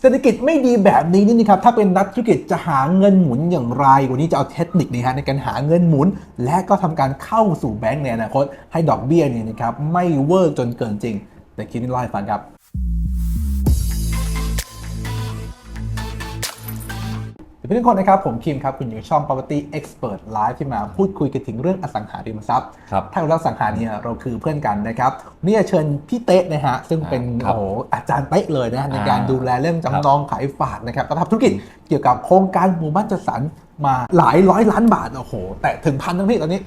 เศรษฐกิจไม่ดีแบบนี้นี่นะครับถ้าเป็นนักธุรกิจจะหาเงินหมุนอย่างไร วันนี้จะเอาเทคนิคนี้ฮะในการหาเงินหมุน และก็ทำการเข้าสู่แบงก์ในอนาคตให้ดอกเบี้ยเนี่ยนะครับไม่เวอร์จนเกินจริง แต่คิดนี้เล่าให้ฟังครับ พื่อนๆทุกคนนะครับผมคิมครับคุณอยู่ช่อง Property Expert Live ที่มาพูดคุยกันถึงเรื่องอสังหาริมทรัพย์ครับถ้าเราเรื่องอสังหาเนี่ยเราคือเพื่อนกันนะครับวันนี่จะเชิญพี่เต๊ะนะฮะซึ่งเป็นครับโอ้โหอาจารย์เต๊ะเลยนะในอ่าการดูแลเรื่องจำนองขายฝากนะครับก็ทำธุรกิจเกี่ยวกับโครงการหมู่บ้านจัดสรรมาหลายร้อยล้านบาทโอ้โห แต่ถึงพันทั้งพี่ตอนนี้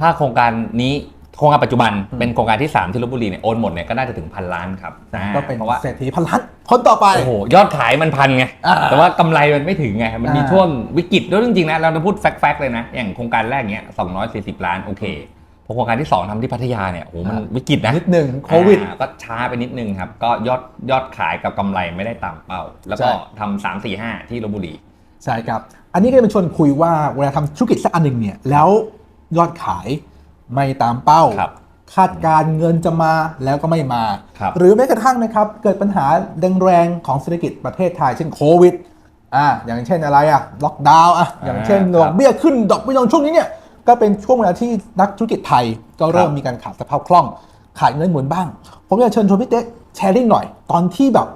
ถ้าโครงการนี้ โครงการปัจจุบันเป็นโครงการที่ 3 ที่ลบบุรีเนี่ยโอนหมดเนี่ยก็น่าจะถึงพันล้านครับอ่าก็เป็นเพราะว่าเศรษฐีพันล้านคนต่อไปโอ้โหยอดขายมันพันไงอ่าแต่ว่ากำไรมันไม่ถึงไงมันมีอ่าช่วงวิกฤตด้วยจริงๆนะเราจะพูดแฟกต์ๆเลยนะ อย่างโครงการแรกเนี้ย240ล้านโอเคพอโครงการที่ 2ทำที่พัทยาเนี่ยโอ้โหมันวิกฤตนะนิดหนึ่งโควิดอ่าก็ช้าไปนิดนึงครับ ก็ยอดยอดขายกับกำไรไม่ได้ตามเป้า แล้วก็ใช่ทำสามสี่ห้าที่ลบบุรีใช่ครับ อันนี้ก็จะเป็นชวนคุยว่าเวลาทำธุรกิจสักอันหนึ่งเนี่ยแล้วยอดขาย ไม่ตามเป้า ครับคาดการณ์เงินจะมาแล้วก็ไม่มา ครับหรือแม้กระทั่งนะครับ เกิดปัญหาแรงๆของเศรษฐกิจประเทศไทย เช่นโควิดอ่าอย่างเช่นอะไรอะล็อกดาวน์อะอย่างเช่นอ่าดอกเบี้ยขึ้นดอกเบี้ยลงช่วงนี้เนี่ยก็เป็นช่วงเวลาที่นักธุรกิจไทย ก็เริ่มครับมีการขาดสภาพคล่อง ขาดเงินหมุนบ้าง ผมอยากเชิญชวนพี่เต๊ะแชร์ริ่งหน่อย ตอนที่แบบ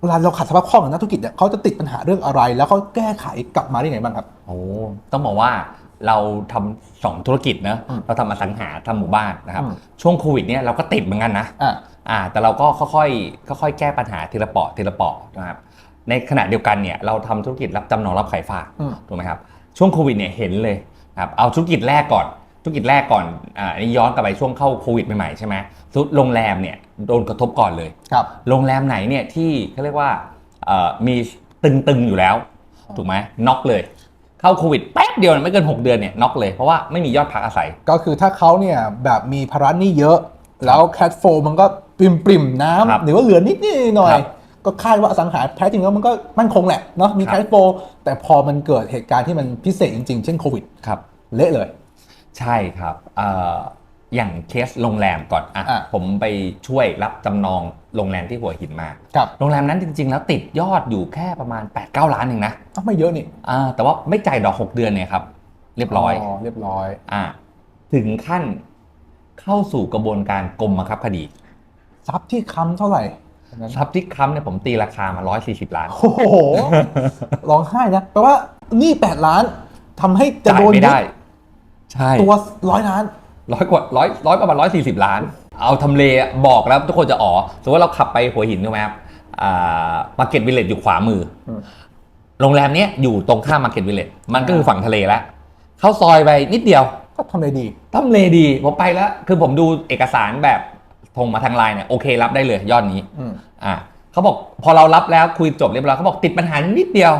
เวลาเราขาดสภาพคล่องของนักธุรกิจเนี่ยเขาจะติดปัญหาเรื่องอะไร แล้วเขาแก้ไขกลับมาได้ไงบ้างครับ โอ้ต้องบอกว่า เราทำสองธุรกิจนะอืมเราทำอสังหาทำหมู่บ้านนะครับอืมช่วงโควิดเนี่ยเราก็ติดเหมือนกันนะอ่าอ่าแต่เราก็ค่อยๆค่อยๆแก้ปัญหาทีละเปาะทีละเปาะนะครับในขณะเดียวกันเนี่ยเราทำธุรกิจรับจำนองรับขายฝากอืมถูกไหมครับช่วงโควิดเนี่ยเห็นเลยนะครับเอาธุรกิจแรกก่อนธุรกิจแรกก่อนอ่าอันนี้ย้อนกลับไปช่วงเข้าโควิดใหม่ๆใช่ไหมธุรโรงแรมเนี่ยโดนกระทบก่อนเลยครับโรงแรมไหนเนี่ยที่เขาเรียกว่าเอ่อมีตึงๆอยู่แล้วถูกไหมน็อกเลย เข้าโควิดแป๊บเดียวไม่เกิน 6 เดือนเนี่ยน็อกเลยเพราะว่าไม่มียอดพักอาศัย ก็คือถ้าเขาเนี่ยแบบมีภาระหนี้เยอะ แล้วแคทโฟมันก็ปริมปริมๆน้ครับำหรือว่าเหลือนิดนิดหน่อยครับก็คาดว่าอสังหาแท้จริงแล้วมันก็มั่นคงแหละเนาะมีครับแคทโฟแต่พอมันเกิดเหตุการณ์ที่มันพิเศษจริง ๆ เช่นโควิดครับเละเลย ใช่ครับเอ่ออย่างเคสโรงแรมก่อนอะอะผมไปช่วยรับจำนอง โรงแรมที่หัวหินมาครับโรงแรมนั้นจริง ๆ แล้วติดยอดอยู่แค่ประมาณ 8-9 ล้านเองนะอ้าวไม่เยอะนี่อ่าแต่ว่าไม่จ่ายดอก 6 เดือนเนี่ยครับ เรียบร้อยเรียบร้อยอ่าถึงขั้นเข้าสู่กระบวนการกรมบังคับคดี ทรัพย์ที่ค้ำเท่าไหร่ตอนนั้นทรัพย์ที่ค้ำเนี่ยผมตีราคามา 140 ล้าน โอ้โหร้องไห้นะแปลว่าหนี้8ล้านทำให้จะจ่ายโดนไม่ยึได้ดใช่ตัวร้อยล้านร้อยกว่าร้อยร้อยประมาณร้อยสี่สิบล้าน เอาทำเลอะบอกแล้วทุกคนจะอ๋อสมมติว่าเราขับไปหัวหินใช่ไหมครับอ่ามาร์เก็ตวิลเลจอยู่ขวามืออมโรงแรมเนี้ยอยู่ตรงข้ามมาร์เก็ตวิลเลจมันก็คือฝั่งทะเลแล้ว เข้าซอยไปนิดเดียว ก็ทำอะไรดีทำเลดี ผมไปแล้ว คือผมดูเอกสารแบบทงมาทางไลน์เนี่ยโอเครับได้เลยยอดนี้อืมอ่าเขาบอกพอเรารับแล้วคุยจบเรียบร้อยเขาบอกติดปัญหานิดเดียว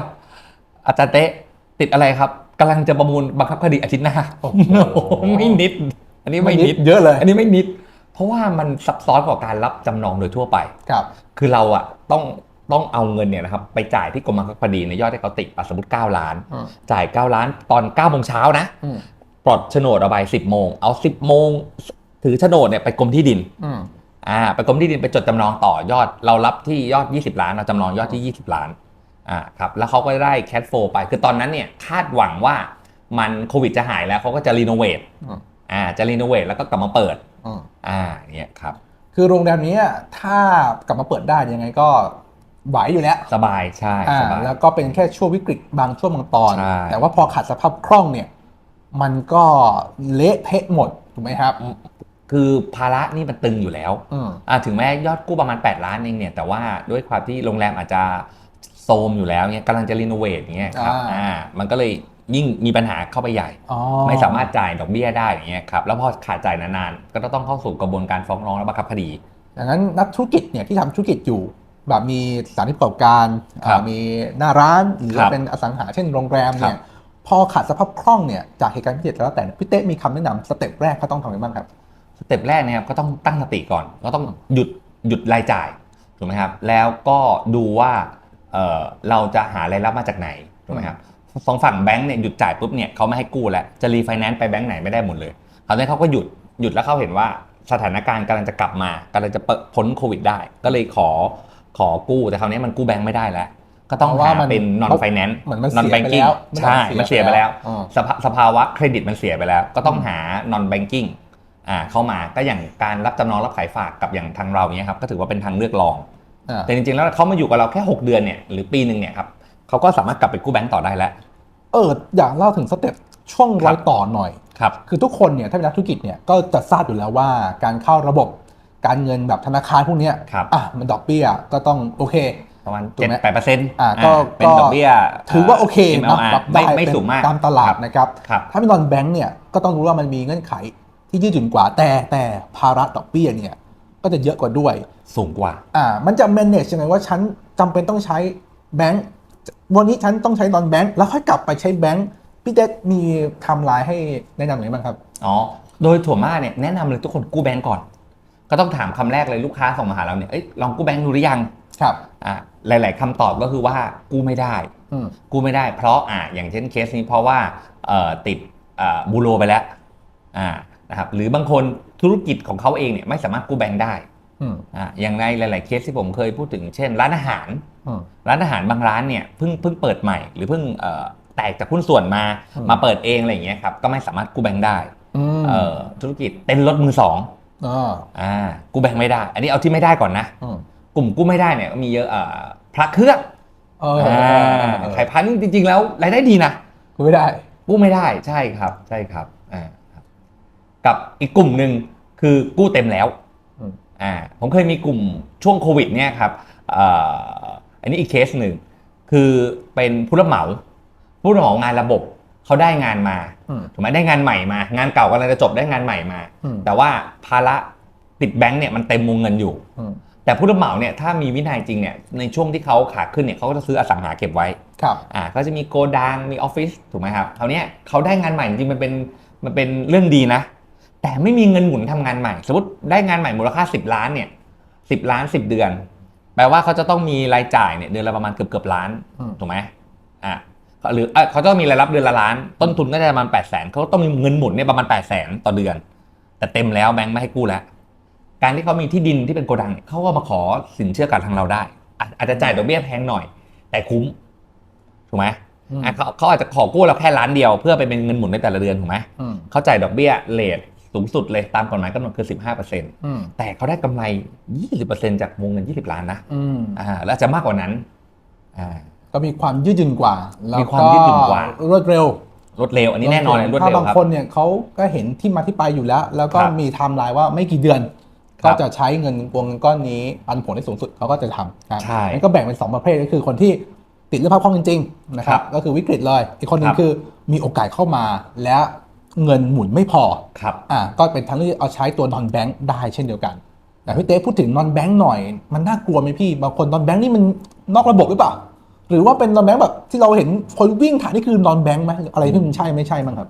อาจารย์เต๊ะติดอะไรครับกำลังจะประมูลบังคับคดีอาทิตย์หน้า โอ้โหไม่นิด อันนี้ไม่นิด เยอะเลย อันนี้ไม่นิด เพราะว่ามันซับซ้อนกว่าการรับจำนองโดยทั่วไป ครับ คือเราอะต้องต้องเอาเงินเนี่ยนะครับไปจ่ายที่กรมบังคับคดีในยอดที่เขาติดอะสมมติ 9 ล้าน อืม จ่าย 9 ล้านตอน9โมงเช้านะ อืมปลดโฉนดเอาไป10โมงเอา 10โมงถือโฉนดเนี่ยไปกรมที่ดินอืมอ่าไปกรมที่ดินไปจดจำนองต่อยอด เรารับที่ยอด 20 ล้านเราจำนองยอดที่ 20 ล้านอ่าครับแล้วเขาก็ได้แคทโฟไป คือตอนนั้นเนี่ยคาดหวังว่ามันโควิดจะหายแล้วเขาก็จะรีโนเวท อืม อ่าจะรีโนเวทแล้วก็กลับมาเปิดอืมอ่าเนี่ยครับคือโรงแรมนี้ถ้ากลับมาเปิดได้ยังไงก็ไหวอยู่แล้วสบายใช่อ่าสบายแล้วก็เป็นแค่ช่วงวิกฤตบางช่วงบางตอนใช่แต่ว่าพอขาดสภาพคล่องเนี่ย มันก็เละเทะหมดถูกไหมครับ คือภาระนี่มันตึงอยู่แล้วอืมอ่าถึงแม้ยอดกู้ประมาณ 8 ล้านเองเนี่ย แต่ว่าด้วยความที่โรงแรมอาจจะโซมอยู่แล้วเนี่ยกำลังจะรีโนเวทอย่างเงี้ยครับอ่าอ่ามันก็เลย ยิ่งมีปัญหาเข้าไปใหญ่อ๋อไม่สามารถจ่ายดอกเบี้ยได้อย่างเงี้ยครับแล้วพอขาดจ่ายนานๆ ก็ต้องเข้าสู่กระบวนการฟ้องร้องและบังคับคดี ดังนั้นนักธุรกิจเนี่ยที่ทำธุรกิจอยู่ แบบมีสถานที่ประกอบการครับอ่ามีหน้าร้านหรือครับเป็นอสังหาเช่นโรงแรมเนี่ครัยบพอขาดสภาพคล่องเนี่ยจากเหตุการณ์พิเศษแล้วแต่พี่เต้มีคำแนะนำสเต็ปแรกเขาต้องทำอะไรบ้างครับสเต็ปแรกเนยครับก็ต้องตั้งสติก่อน ก็ต้องหยุดหยุดรายจ่ายถูกไหมครับแล้วก็ดูว่าเอ่อเราจะหารายรับมาจากไหนถูกไหมครับ สองฝั่งแบงก์เนี่ยหยุดจ่ายปุ๊บเนี่ยเขาไม่ให้กู้แล้วจะรีไฟแนนซ์ไปแบงก์ไหนไม่ได้หมดเลยคราวนี้เขาก็หยุดหยุดแล้วเขาเห็นว่าสถานการณ์กำลังจะกลับมากำลังจะเปิดพ้นโควิดได้ ก็เลยขอขอกู้แต่คราวนี้มันกู้แบงค์ไม่ได้แล้ว ก็ต้องเพราะว่าหามันเป็น non finance เหมือนมัน non เสียไป banking แล้วใช่มันเสียไปแล้วอ๋อสภาสภาวะเครดิตมันเสียไปแล้ว ก็ต้องหา non banking อ่าเข้ามาก็อย่างการรับจำนองรับขายฝากกับอย่างทางเราเนี้ยครับก็ถือว่าเป็นทางเลือกรองอ่าแต่จริงๆแล้วเขามาอยู่กับเราแค่ 6 เดือนเนี่ยหรือปีหนึ่งเนี่ยครับ เขาก็สามารถกลับไปกู้แบงก์ต่อได้แล้ว เอออยากเล่าถึงสเต็ปช่วงรอยต่อหน่อย ครับ คือทุกคนเนี่ยถ้าเป็นนักธุรกิจเนี่ยก็จะทราบอยู่แล้วว่าการเข้าระบบการเงินแบบธนาคารพวกเนี้ยครับ อะมันดอกเบี้ยก็ต้องโอเค ประมาณถูกไหม7 8เปอร์เซ็นต์อ่าก็เป็นดอกเบี้ยถือว่าโอเคเนาะ MLR รับไม่ได้ไม่เป็นสูงมาก ตามตลาดนะครับ ครับ ถ้าเป็นนอนแบงก์เนี่ยก็ต้องรู้ว่ามันมีเงื่อนไขที่ยืดหยุ่นกว่าแต่แต่ภาระดอกเบี้ยเนี่ยก็จะเยอะกว่าด้วย สูงกว่า อ่ามันจะ manage ยังไงว่าฉันจำเป็นต้องใช้แบงก์ วันนี้ฉันต้องใช้นอนแบงก์แล้วค่อยกลับไปใช้แบงก์พี่เด็ดมีไทำลายให้แนะนำหน่อยบ้างครับ อ๋อ โดยถั่วมาเนี่ยแนะนำเลยทุกคนกู้แบงก์ก่อน ก็ต้องถามคำแรกเลยลูกค้าส่งมาหาเราเนี่ยเอ้ยลองกู้แบงก์ดูหรือยังครับอ่าหลาย ๆคำตอบก็คือว่ากู้ไม่ได้อืมกู้ไม่ได้ เพราะอ่าอย่างเช่นเคสนี้เพราะว่าเอ่อติดอ่าบูโรไปแล้วอ่านะครับหรือบางคนธุรกิจของเขาเองเนี่ยไม่สามารถกู้แบงก์ได้ อืมอ่าอย่างในหลาย ๆ เคสที่ผมเคยพูดถึง เช่น ร้านอาหารอืมร้านอาหารบางร้านเนี่ยเพิ่งเพิ่งเปิดใหม่ หรือเพิ่งเอ่อแตกจากหุ้นส่วนมาอืมมาเปิดเองอะไรอย่างเงี้ยครับ ก็ไม่สามารถกู้แบงก์ได้อืมเอ่อธุรกิจเต้นรถมือสองอ่าอ่ากู้แบงก์ไม่ได้ อันนี้เอาที่ไม่ได้ก่อนนะอืมกลุ่มกู้ไม่ได้เนี่ยก็มีเยอะเอ่อพระเครื่องเอออ่าขายพันธุ์จริง ๆ แล้วรายได้ดีนะ กูไม่ได้ กู้ไม่ได้ ใช่ครับ ใช่ครับ อ่าครับกับอีกกลุ่มหนึ่งคือกู้เต็มแล้ว อืมอ่าผมเคยมีกลุ่มช่วงโควิดเนี่ยครับเอ่ออันนี้อีกเคสหนึ่งคือเป็นผู้รับเหมา ผู้รับเหมางานระบบเขาได้งานมาอืมถูกไหมได้งานใหม่มา งานเก่ากำลังจะจบได้งานใหม่มาอืมแต่ว่าภาระติดแบงค์เนี่ยมันเต็มวงเงินอยู่อืมแต่ผู้รับเหมาเนี่ยถ้ามีวินัยจริงเนี่ยในช่วงที่เขาขาขึ้นเนี่ยเขาก็จะซื้ออสังหาเก็บไว้ครับอ่าก็จะมีโกดังมีออฟฟิศถูกไหมครับคราวเนี้ยเขาได้งานใหม่จริงๆมันเป็นมันเป็นเรื่องดีนะ แต่ไม่มีเงินหมุนทำงานใหม่ สมมติได้งานใหม่มูลค่า 10 ล้านเนี่ยสิล้าน 10 เดือน แปลว่าเขาจะต้องมีรายจ่ายเนี่ยเดือนละประมาณเกือบเกือบล้านอืมถูกไหมอ่าหรือเอ้ยเขาต้องมีรายรับเดือนละล้าน ต้นทุนก็จะประมาณ8 0 0 0 0นเขาต้องมีเงินหมุนเนี่ยประมาณ8 0 0 0 0 0ต่อเดือน แต่เต็มแล้วแบงค์ไม่ให้กู้แล้ว การที่เขามีที่ดินที่เป็นโกดังเนี่ยเขาก็มาขอสินเชื่อกับทางเราได้อะอาจจะจ่ายดอกเบี้ยแพงหน่อย แต่คุ้มถูกไหมอืมอะเขาเขาอาจจะขอกู้เราแค่ล้านเดียว เพื่อไปเป็นเงินหมุนในแต่ละเดือนถูกไหมอืมเขาจ่ายดอกเบี้ยเลท สูงสุดเลยตามกฎหมายกำหนดคือ 15%อืมแต่เขาได้กำไร 20%จากวงเงิน 20 ล้านนะอืมอ่าแล้วอาจจะมากกว่านั้นอ่าก็มีความยืดหยุ่นกว่าแล้วมีความยืดหยุ่นกว่ารวดเร็วรวดเร็วอันนี้แน่นอนเลยรวดถ้าเร็วบางครับคนเนี่ยเขาก็เห็นที่มาที่ไปอยู่แล้ว แล้วก็ครับมีไทม์ไลน์ว่าไม่กี่เดือนครัก็บจะใช้เงินวงเงินก้อนนี้ปันผลได้สูงสุดเขาก็จะทำครับใช่งั้นก็แบ่งเป็น 2 ประเภทก็คือคนที่ติดเรื่องภาพคล่องจริงๆนะคครัรับบก็คือวิกฤตเลย อีกคนหนึ่ครังบคือมีโอกาสเข้ามาและ เงินหมุนไม่พอครับอ่าก็เป็นทางเลือกเอาใช้ตัวนอนแบงค์ได้เช่นเดียวกันแต่พี่เต้พูดถึงนอนแบงค์หน่อย มันน่ากลัวไหมพี่ บางคนนอนแบงค์นี่มันนอกระบบหรือเปล่า หรือว่าเป็นนอนแบงค์แบบที่เราเห็นคนวิ่งผ่านนี่คือนอนแบงค์ไหมอะไรที่มันใช่ไม่ใช่มั้งครับ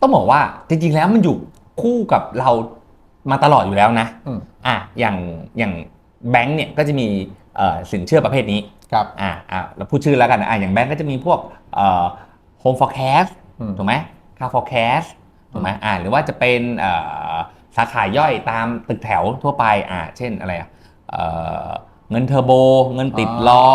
ต้องบอกว่าจริง ๆ แล้วมันอยู่คู่กับเรามาตลอดอยู่แล้วนะอืมอะอย่างอย่างแบงก์เนี่ยก็จะมีเอ่อสินเชื่อประเภทนี้ครับอะอะเราพูดชื่อแล้วกันนะอะอย่างแบงก์ก็จะมีพวกเอ่อ home forecast อืมถูกไหม car forecast ถูกไหมอะหรือว่าจะเป็นเอ่อสาขาย่อยตามตึกแถวทั่วไปอะเช่นอะไรอะเอ่อเงินเทอร์โบ เงินติดล้อ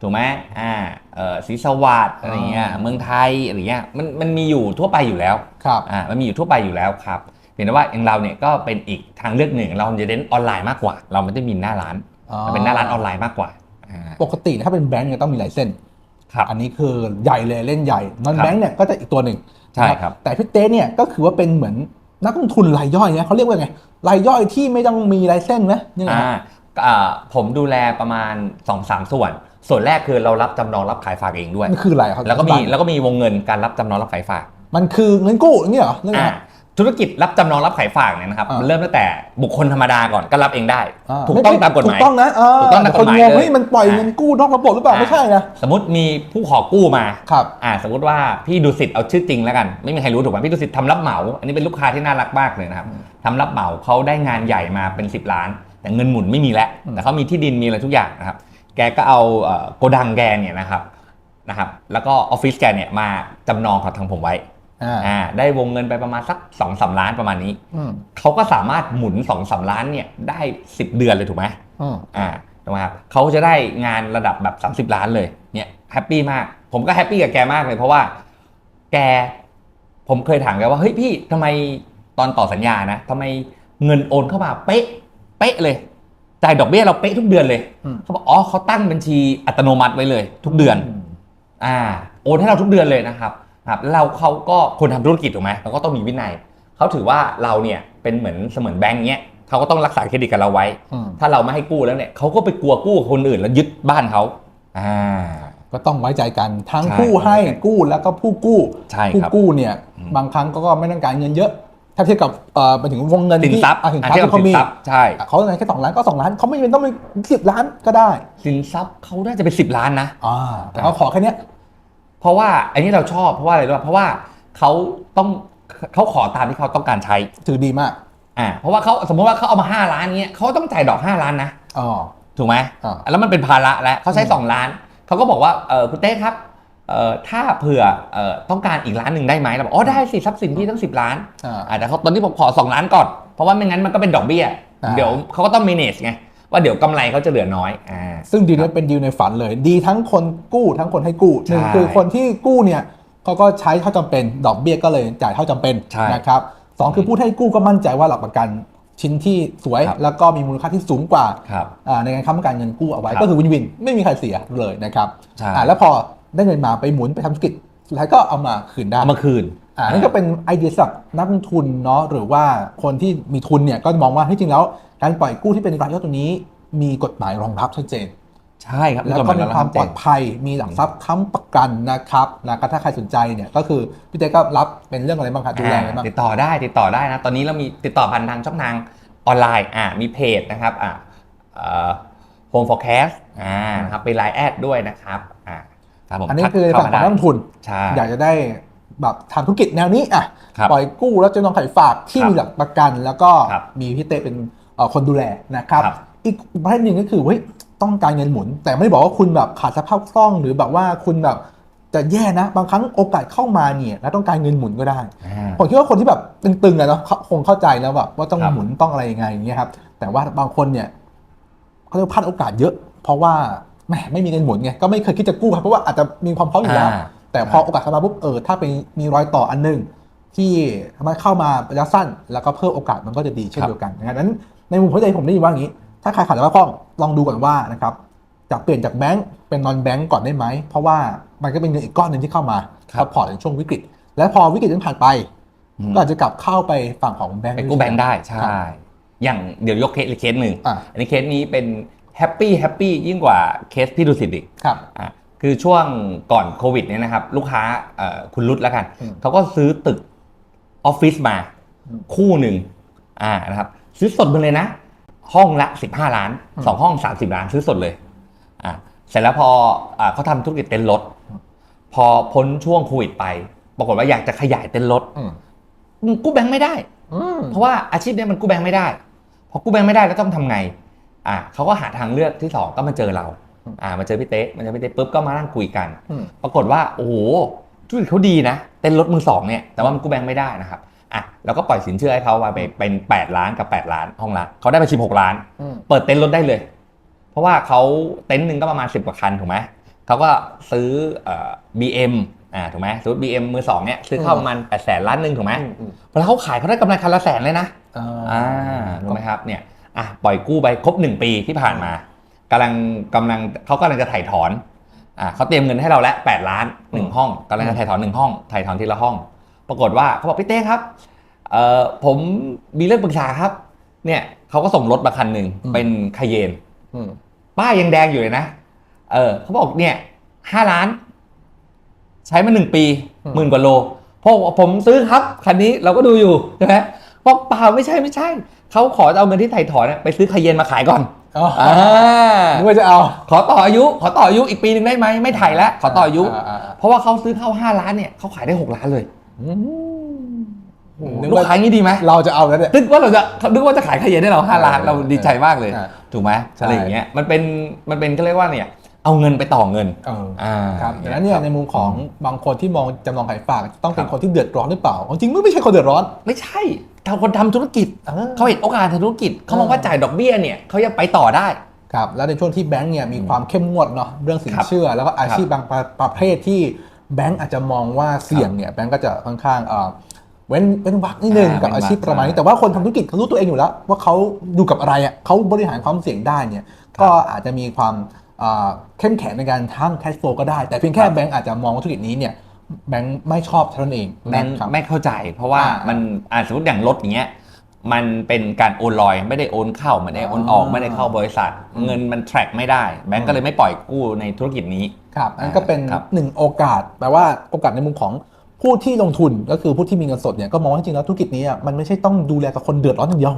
ถูกไหมอ่าเอ่อศรีสวัสดิ์อะไรเงี้ยอ๋อเมืองไทยอะไรเงี้ยมันมันมีอยู่ทั่วไปอยู่แล้วครับอ่ามันมีอยู่ทั่วไปอยู่แล้วครับเพียงแต่ว่าอย่างเราเนี่ยก็เป็นอีกทางเลือกหนึ่งเราจะเน้นออนไลน์มากกว่า เราไม่ได้มีหน้าร้านเราเป็นหน้าร้านออนไลน์มากกว่าอ่าปกติถ้าเป็นแบงค์เนี่ยต้องมีลายเส้นครับอันนี้คือใหญ่เลยเล่นใหญ่นอนครับแบงค์เนี่ยก็จะอีกตัวหนึ่ง ใช่ครับ แต่พี่เต้เนี่ยก็คือว่าเป็นเหมือนนักลงทุนรายย่อยนะเขาเรียกว่าไงรายย่อยที่ไม่ต้องมีลายเส้นนะยังไงอ่าอ่าผมดูแลประมาณ2อสส่วน ส่วนแรกคือเรารับจำนองรับขายฝากเองด้วยมันคืออะไรครับแล้วก็มีแล้วก็มีวงเงินการรับจำนองรับขายฝาก มันคือเงินกู้อย่างเงี้ยเหรอ เรื่องอ่าอะไรธุรกิจรับจำนองรับขายฝากเนี่ยนะครับอ่ามั มันเริ่มตั้งแต่บุคคลธรรมดาก่อนก็รับเองได้าถูกต้องตามกฎหมายถูกต้องนะาถูกต้องตามกฎหมายคนงงเลยเฮ้ยมันปล่อยเงินกู้นอกระบบหรือเปล่าไม่ใช่นะ สมมติมีผู้ขอกู้มา ครับ อ่าสมมติว่าพี่ดุสิตเอาชื่อจริงแล้วกัน ไม่มีใครรู้ถูกไหมพี่ดุสิตทำรับเหมา อันนี้เป็นลูกค้าที่น่ารักมากเลยนะครับทำรับเหมาเขาได้งานใหญ่มาเป็น 10 ล้าน แต่เงินหมุนไม่มีแล้วอืม แต่เขามีที่ดินมีอะไรทุกอย่างนะครับ แกก็เอาเอ่อโกดังแกเนี่ยนะครับนะครับ แล้วก็ออฟฟิศแกเนี่ยมาจำนองกับทางผมไว้ อ่าอ่าได้วงเงินไปประมาณสัก2อสล้านประมาณนี้อืมเขาก็สามารถหมุน2อสล้านเนี่ยได้10เดือนเลยถูกไหมอืมอ่าถูกไหมครับเขาจะได้งานระดับแบบ30ล้านเลยเนี่ยแฮปปี้มาก ผมก็แฮปปี้กับแกมากเลย เพราะว่าแกผมเคยถามแกว่าเฮ้ยพี่ทำไมตอนต่อสัญญานะทำไมเงินโอนเข้ามาเป๊ะ เป๊ะเลยจ่ายดอกเบี้ยเราเป๊ะทุกเดือนเลยอืมเขาบอกอ๋อเขาตั้งบัญชีอัตโนมัติไว้เลย ทุกเดือน อ่า โอนให้เราทุกเดือนเลยนะครับ ครับแล้วเราเขาก็คนทำธุรกิจถูกไหมเราก็ต้องมีวินัยเขาถือว่าเราเนี่ยเป็นเหมือนเสมือนแบงก์เนี้ยเขาก็ต้องรักษาเครดิตกับเราไว้อืมถ้าเราไม่ให้กู้แล้วเนี่ยเขาก็ไปกลัวกู้กับคนอื่นแล้วยึดบ้านเขาอ่าก็ต้องไว้ใจกันทั้งใช่ผู้ให้กู้แล้วก็ผู้กู้ใช่ผู้ครับกู้เนี่ยอืมบางครั้งก็ไม่ต้องการเงินเยอะ ถ้าเทียบกับเอ่อไปถึงวงเงินสินที่ทรัพย์อะสินทรัพอะย์ที่เขามีสินทรัพย์ใช่เขาต้องการแค่สองล้านก็สองล้านเขาไม่จำเป็นต้องมีสิบล้านก็ได้ สินทรัพย์เขาน่าจะเป็นสิบล้านนะอ่าแต่เขาขอแค่เนี้ย เพราะว่าอันนี้เราชอบเพราะว่าอะไรรู้ป่ะเพราะว่าเขาต้องเขาขอตามที่เขาต้องการใช้ถือดีมาก อ่าเพราะว่าเขาสมมติว่าเขาเอามา 5 ล้านเนี้ยเขาต้องจ่ายดอก 5 ล้านนะอ๋อถูกไหมอ่า แล้วมันเป็นภาระแล้วเขาใช้อืม2ล้าน เขาก็บอกว่าเออคุณเต้ครับเอ่อถ้าเผื่อเอ่อต้องการอีกล้านหนึ่งได้ไหมเราบอกอ๋อได้สิทรัพย์สินพี่ตั้ง 10 ล้านอ่า อ่าแต่เขาตอนนี้ผมขอ 2 ล้านก่อน เพราะว่าไม่งั้นมันก็เป็นดอกเบี้ย อ่า เดี๋ยวเขาก็ต้อง manage ไง ว่าเดี๋ยวกำไรเขาจะเหลือน้อยอ่าซึ่งดีลนี้เป็นดีลในฝันเลย ดีทั้งคนกู้ทั้งคนให้กู้หนึ่งใช่คือคนที่กู้เนี่ยเขาก็ใช้เท่าจำเป็น ดอกเบี้ยก็เลยจ่ายเท่าจำเป็นใช่นะครับสองคือผู้ให้กู้ก็มั่นใจว่าหลักประกันชิ้นที่สวยครับแล้วก็มีมูลค่าที่สูงกว่าครับอ่าในการค้ำประกันเงินกู้เอาไว้ครับก็คือวินวิน ไม่มีใครเสียเลยนะครับใช่อ่าแล้วพอได้เงินมาไปหมุนไปทำธุรกิจสุดท้ายก็เอามาคืนได้เอามาคืน อ่านั่นก็เป็นไอเดียสำหรับนักลงทุนเนาะหรือว่าคนที่มีทุนเนี่ยก็มองว่าที่จริงแล้ว การปล่อยกู้ที่เป็นรายย่อยตัวนี้ มีกฎหมายรองรับชัดเจน ใช่ครับแล้วก็มีความปลอดภัย มีหลักทรัพย์ค้ำประกันนะครับนะครับถ้าใครสนใจเนี่ยก็คือพี่เต้ก็รับเป็นเรื่องอะไรบ้างครับดูแลอะไรบ้างติดต่อได้ติดต่อได้นะ ตอนนี้เรามีติดต่อผ่านทางช่องทางออนไลน์อ่ามีเพจนะครับอ่าเอ่อ home forecast อ่านะครับเป็นไลน์แอดด้วยนะครับอ่าครับผมอันนี้ทักคือฝั่งของนักลงทุน ใช่ อยากจะได้ แบบทำธุรกิจแนวนี้อะครับปล่อยกู้แล้วจะนองไข่ฝากที่ครับมีหลักประกัน แล้วก็ครับมีพี่เต้เป็นเอ่อคนดูแลนะครับครับอีกประเด็นหนึ่งก็คือเฮ้ยต้องการเงินหมุน แต่ไม่ได้บอกว่าคุณแบบขาดสภาพคล่อง หรือแบบว่าคุณแบบจะแย่นะ บางครั้งโอกาสเข้ามาเนี่ย แล้วต้องการเงินหมุนก็ได้อ่าผมคิดว่าคนที่แบบตึงๆอะเนาะเขาคงเข้าใจแล้วแบบว่าต้องครับหมุนต้องอะไรยังไงอย่างเงี้ยครับแต่ว่าบางคนเนี่ยเขาเรียกว่าพลาดโอกาสเยอะ เพราะว่าแหมไม่มีเงินหมุนไงก็ไม่เคยคิดจะกู้ครับเพราะว่าอาจจะมีความพร้อมอยู่แล้วอ่า แต่พอโอกาสเข้ามาปุ๊บเออถ้าเป็นมีรอยต่ออันหนึงที่ทำให้เข้ามาระยะสั้น แล้วก็เพิ่มโอกาสมันก็จะดีเช่นเดียวกันดังนั้นในมุมของใจผมได้ยินว่าอย่างนี้ ถ้าใครขาดสภาพคล่องลองดูก่อนว่านะครับจะเปลี่ยนจากแบงก์เป็นนอนแบงก์ก่อนได้ไหม เพราะว่ามันก็เป็นเงินอีกก้อนหนึ่งที่เข้ามาครับซัพพอร์ตในช่วงวิกฤต และพอวิกฤตนั้นผ่านไปอืมก็อาจจะกลับเข้าไปฝั่งของแบงก์ไปกู้แบงค์ได้ใช่ครับอย่างเดี๋ยวยกเคสอีกเคสหนึ่งอะอันนี้เคสนี้เป็นแฮปปี้แฮปปี้ยิ่งกว่าเคสพี่ดุสิตอีกครับอะ คือช่วงก่อนโควิดเนี่ยนะครับ ลูกค้าเอ่อคุณรุดแล้วกันอืมเขาก็ซื้อตึกออฟฟิศมาอืมคู่หนึ่งอ่านะครับ ซื้อสดมาเลยนะ ห้องละ15ล้านอืมสองห้อง30ล้านซื้อสดเลยอะเสร็จแล้วพออ่าเขาทำธุรกิจเต็นท์รถพอพ้นช่วงโควิดไป ปรากฏว่าอยากจะขยายเต็นท์รถอืมกู้แบงค์ไม่ได้อืมเพราะว่าอาชีพเนี้ยมันกู้แบงค์ไม่ได้พอกู้แบงค์ไม่ได้แล้วต้องทำไง อ่าเขาก็หาทางเลือกที่สองก็มาเจอเรา อ่ามาเจอพี่เต๊ะมาเจอพี่เต๊ะปุ๊บก็มานั่งคุยกันอืมปรากฏว่าโอ้โหธุรกิจเขาดีนะ เต้นรถมือสองเนี่ยแต่ว่ามันกู้แบงค์ไม่ได้นะครับอะเราก็ปล่อยสินเชื่อให้เขามาไปเป็น 8 ล้านกับ 8 ล้านห้องละเขาได้ไป16 ล้านอืมเปิดเต็นท์รถได้เลย เพราะว่าเขาเต็นท์หนึ่งก็ประมาณ 10 กว่าคันถูกไหมเขาก็ซื้อเอ่อ BM อ่าถูกไหมซื้อ BM มือสองเนี่ยซื้อเข้าประมาณ8แสนล้านหนึ่งถูกไหมอืมอืมพอเขาขายเขาได้กำไรคันละแสนเลยนะอ่าอ่าถูกไหมครับเนี่ยอะปล่อยกู้ไปครบ1ปีที่ผ่านมา กำลังกำลังเขากำลังจะถ่ายถอนอ่าเขาเตรียมเงินให้เราแล้ว8ล้านหนึ่งห้องกำลังจะถ่ายถอนหนึ่งห้องถ่ายถอนทีละห้อง ปรากฏว่าเขาบอกพี่เต้ครับเอ่อผมมีเรื่องปรึกษาครับ เนี่ยเขาก็ส่งรถมาคันหนึ่งเป็นคาเยนอืมป้ายยังแดงอยู่เลยนะเออเขาบอกเนี่ยห้าล้าน ใช้มาหนึ่งปีหมื่นกว่าโลพวกผมซื้อครับคันนี้เราก็ดูอยู่ใช่ไหมบอกเปล่าไม่ใช่ไม่ใช่เขาขอเอาเงินที่ไถ่ถอนน่ะไปซื้อคาเยนมาขายก่อน อ๋ออ่า นึกว่าจะเอา ขอต่ออายุ ขอต่ออายุอีกปีหนึ่งได้ไหมไม่ถ่ายแล้วขอต่ออายุ อ่าอ่าอ่า เพราะว่าเขาซื้อเข้าห้าล้านเนี่ยเขาขายได้หกล้านเลยอืมนึกลูกว่าค้างี้ดีไหมเราจะเอาแล้วเนี่ย นึกว่าเราจะนึกว่าจะขายคาเยนให้เราห้าล้านเราดีใจมากเลย อ่าถูกไหมใช่ อะไรอย่างเงี้ยมันเป็นมันเป็นก็เรียกว่าเนี่ยเอาเงินไปต่อเงินเอออ่า ครับดังนั้นเนี่ยในมุมของบางคนที่มองจำลองขายฝาก ต้องเป็นครับ คนที่เดือดร้อนหรือเปล่าจริงๆไม่ใช่คนเดือดร้อน ไม่ใช่ ทำคนทำธุรกิจเออเขาเห็นโอกาสทางธุรกิจเขามองเออว่าจ่ายดอกเบี้ยเนี่ยเขายังไปต่อได้ครับแล้วในช่วงที่แบงก์เนี่ยมีความเข้มงวดเนาะเรื่องสินครับเชื่อ แล้วก็อาชีพบางประประเภทที่แบงก์อาจจะมองว่าเสี่ยงเนี่ยแบงก์ก็จะค่อนข้างเอ่อเว้นเว้นวักนิดนึงอ่ากับเว้นวรรคอาชีพประมาณนี้แต่ว่าคนทำธุรกิจเขารู้ตัวเองอยู่แล้ว ว่าเขาอยู่กับอะไรอะเขาบริหารความเสี่ยงได้เนี่ยก็อาจจะมีความเอ่อเข้มแข็งในการทั้ง cash flow ก็ได้ แต่เพียงแค่แบงก์อาจจะมองว่าธุรกิจนี้เนี่ย แบงก์ไม่ชอบเท่านั้นเองแบงค์นะครับไม่เข้าใจ เพราะว่าอ่ามัมันอ่าสมมติอย่างรถอย่างเงี้ยมันเป็นการโอนลอยไม่ได้โอนเข้าไม่ได้โอนออกอ๋อไม่ได้เข้าบริษัทอืมเงินมัน track ไม่ได้ แบงก์ก็เลยไม่ปล่อยกู้ในธุรกิจนี้ครับนั่นก็เป็นครับหนึ่งโอกาสแปลว่าโอกาสในมุมของผู้ที่ลงทุนก็คือผู้ที่มีเงินสดเนี่ยก็มองว่าจริงๆแล้วธุรกิจนี้อะมันไม่ใช่ต้องดูแลกับคนเดือดร้อนอย่างเดียว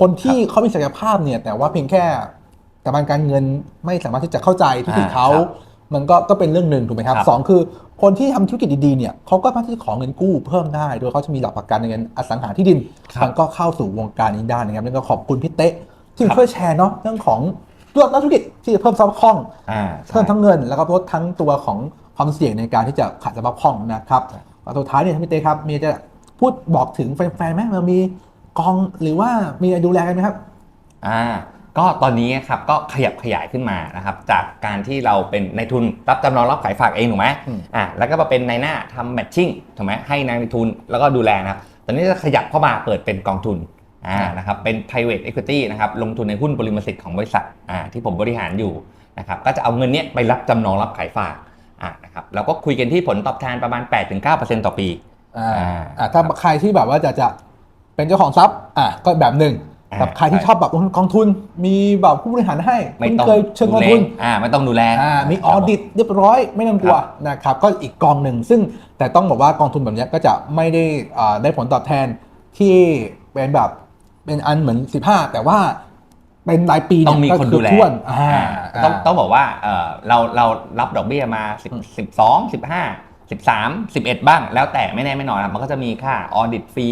คนที่เขามีศักยภาพเนี่ยแต่ว่าเพียงแค่แต่บานการเงินไม่สามารถที่จะเข้าใจธุรกิจเขาอ่าครับ มันก็ก็เป็นเรื่องหนึ่งถูกไหมครับครับสองคือคนที่ทำธุรกิจดีๆเนี่ยเขาก็สามารถที่จะขอเงินกู้เพิ่มได้ โดยเขาจะมีหลักประกันในเงินอสังหาที่ดินครับมันก็เข้าสู่วงการนี้ได้นะครับนั่นก็ขอบคุณพี่เต๊ะที่ครับช่วยแชร์เนาะเรื่องของตัวนักธุรกิจที่จะเพิ่มซับคล่องอ่าเพิ่มทั้งเงิน แล้วก็ลดทั้งตัวของความเสี่ยงในการที่จะขาดสภาพคล่องนะครับแล้วสุดท้ายเนี่ยพี่เต้ครับมีจะพูดบอกถึงแฟนๆไหมเรามีกองหรือว่ามีอะไรดูแลกันไหมครับ อ่า ก็ตอนนี้ครับก็ขยับขยายขึ้นมานะครับจากการที่เราเป็นในายทุนรับจำนองรับขายฝากเองถูกไหมอืมอ่าแล้วก็มาเป็นนายหน้าทำแมทชิ่งถูกไหมให้นายทุนแล้วก็ดูแลนะครับตอนนี้จะขยับเข้ามาเปิดเป็นกองทุนอ่านะครับเป็น private equity นะครับลงทุนในหุ้นบริมสิทธิ์ของบริษัทอ่าที่ผมบริหารอยู่นะครับก็จะเอาเงินเนี้ยไปรับจำนองรับขายฝากอ่านะครับเราก็คุยกันที่ผลตอบแทนประมาณ 8-9%ต่อปีอ่าอ่าอ่าถ้าใครที่แบบว่าจะจะเป็นเจ้าของทรัพย์อ่าก็แบบหนึ่ง อ่ากับใครที่ใช่ชอบแบบกองทุนมีแบบผู้บริหารให้ไม่คุณต้องเคยเชิญกดูองแลทุนอ่าไม่ต้องดูแลอ่ามีออดิตเรียบร้อยไม่ต้องกลัวนะครับก็อีกกองหนึ่งซึ่งแต่ต้องบอกว่ากองทุนแบบเนี้ยก็จะไม่ได้อ่าได้ผลตอบแทนที่เป็นแบบเป็นอันเหมือน 15 แต่ว่าเป็นรายปีต้องมีเยคนก็ดูแลถ้วนอ่าอ่าต้องต้องบอกว่าเออเราเรารับดอกเบี้ยมา 10 12 15 13 11 บ้าง แล้วแต่ไม่แน่ไม่นอนครับมันก็จะมีค่าออดิตฟรี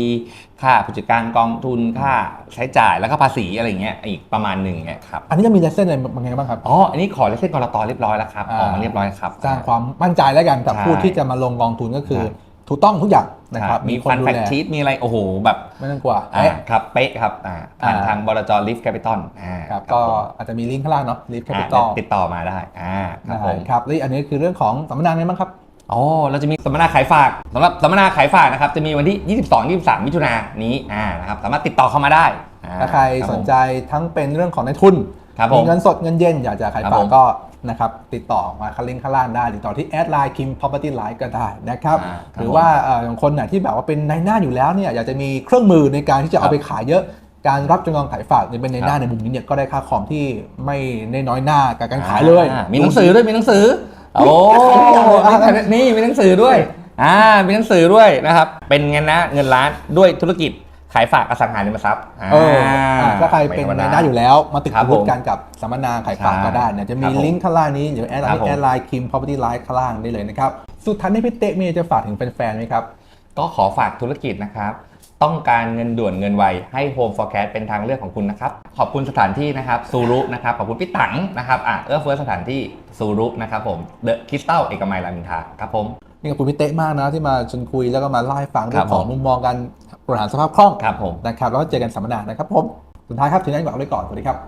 ค่าผู้จัดการกองทุนค่าใช้จ่ายแล้วก็ภาษีอะไรเงี้ยอีกประมาณหนึ่งเนี่ยครับอันนี้จะมีเลเส้นอะไรบางไงบ้างครับอ๋ออันนี้ขอเลเส้นกรตเรียบร้อยแล้วครับอ่าออกมาเรียบร้อยครับสร้างความมั่นใจแล้วกันกับใช่ผู้ที่จะมาลงกองทุนก็คือใช่ถูกต้องทุกอย่างนะครับมีคนฟันดูแฟกแลชีตมีอะไรโอ้โหแบบไม่ต้องกลัวอ่าเอ๊ะครับเป๊ะครับอ่าผ่านอ่าทางบลจลิฟต์แคปิตอลอ่าครับผมก็อาจจะมีลิงก์ข้างล่างเนาะลิฟต์แคปิตออ่าลติดต่อมาได้อ่าครับผมครับและอันนี้คือเรื่องของสัมมนาไงบ้างครับ อ๋อเราจะมีสัมมนาขายฝากสำหรับสัมมนาขายฝากนะครับจะมีวันที่ 22 23 มิถุนายนนี้อ่านะครับสามารถติดต่อเข้ามาได้อ่ถ้าใครบผม สนใจทั้งเป็นเรื่องของในทุนครับผมมีเงินสดเงินเย็นอยากจะขายครับฝาผกม ก็นะครับติดต่อมาคันลิงก์ข้างล่างได้ติดต่อที่แอดไลน์คิม property line ก็ได้นะครับอ่าครับหรือว่าเอ่ออย่างคนไหนที่แบบว่าเป็นในหน้าอยู่แล้วเนี่ยอยากจะมีเครื่องมือในการที่จะเอาไปขายเยอะการรับจำนองขายฝากเนี่ยเป็นในหน้าในมุมนี้เนี่ยก็ได้ค่าคอมที่ไม่ได้น้อยหน้ากับการขายเลย อ่ามีหนังสือด้วยมีหนังสือ โอ้ขายได้นี่มีหนังสือด้วยอ่ามีหนังสือด้วยนะครับ เป็นเงินนะเงินล้านด้วยธุรกิจขายฝากอสังหาริมทรัพย์าเอออะถ้าใครเป็นในหน้าอยู่แล้ว มาติดครับอาวุธผมกันกับสัมมนาขายฝากใช่ก็ได้เนี่ยจะมีครับผมลิงก์ข้างล่างนี้หรือแอดไลครับน์ผมแอดไลน์คิม property line ข้างล่างได้เลยนะครับ สุดท้ายนี้พี่เตะมีอะไรจะฝากถึงแฟนๆไหมครับ ก็ขอฝากธุรกิจนะครับ ต้องการเงินด่วนเงินไวให้ Home Forecast เป็นทางเลือกของคุณนะครับ ขอบคุณสถานที่นะครับซูรุนะครับขอบคุณพี่ตังนะครับอะเอื้อเฟื้อสถานที่ซูรุนะครับผมเดอะคริสตัลเอกมัยรามอินทราครับผมนี่ขอบคุณพี่เตะมากนะที่มาชวนคุยแล้วก็มาเล่าให้ฟังเรื่องของผมมุมมองการบริหารสภาพคล่องครับผมนะครับแล้วก็เจอกันสัมมนานะครับผมสุดท้ายครับถึงนั้นก่อนเลยก่อนสวัสดีครับ